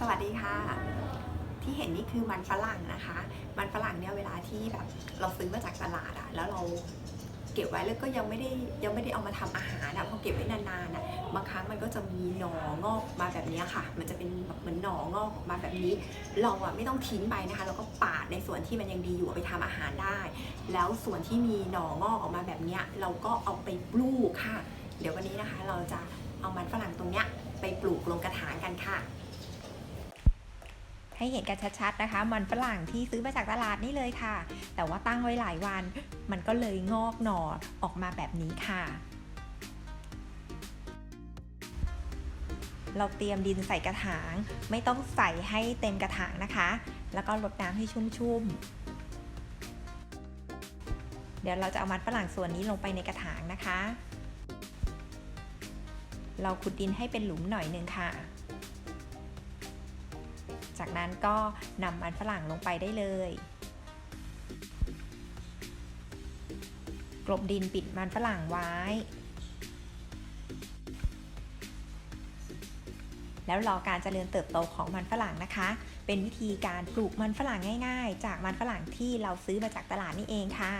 สวัสดีค่ะ ที่เห็นนี่คือมันฝรั่งนะคะ มันฝรั่งเนี่ยเวลาที่แบบเราซื้อมาจากตลาดอะแล้วเราเก็บไว้แล้วก็ยังไม่ได้ยังไม่ได้เอามาทำอาหารอะพอเก็บไว้นานๆอะบางครั้งมันก็จะมีหนองอกมาแบบนี้ค่ะ มันจะเป็นแบบเหมือนหนองอกออกมาแบบนี้ เราอะไม่ต้องทิ้งไปนะคะ เราก็ปาดในส่วนที่มันยังดีอยู่ไปทำอาหารได้ แล้วส่วนที่มีหนองอกออกมาแบบนี้เราก็เอาไปปลูกค่ะ เดี๋ยววันนี้นะคะเราจะเอามันฝรั่งตรงเนี้ยไปปลูกลงกระถางกันค่ะ ให้เห็นกันชัดๆนะคะ มันฝรั่งที่ซื้อมาจากตลาดนี่เลยค่ะ แต่ว่าตั้งไว้หลายวัน มันก็เลยงอกหน่อออกมาแบบนี้ค่ะ เราเตรียมดินใส่กระถาง ไม่ต้องใส่ให้เต็มกระถางนะคะ แล้วก็รดน้ำให้ชุ่มๆ เดี๋ยวเราจะเอามันฝรั่งส่วนนี้ลงไปในกระถางนะคะ เราขุดดินให้เป็นหลุมหน่อยหนึ่งค่ะ จากนั้นก็นำมันฝรั่งลงไปได้เลยกลบดินปิดมันฝรั่งไว้ แล้วรอการเจริญเติบโตของมันฝรั่งนะคะ เป็นวิธีการปลูกมันฝรั่งง่าย ๆ จากมันฝรั่งที่เราซื้อมาจากตลาดนี่เองค่ะ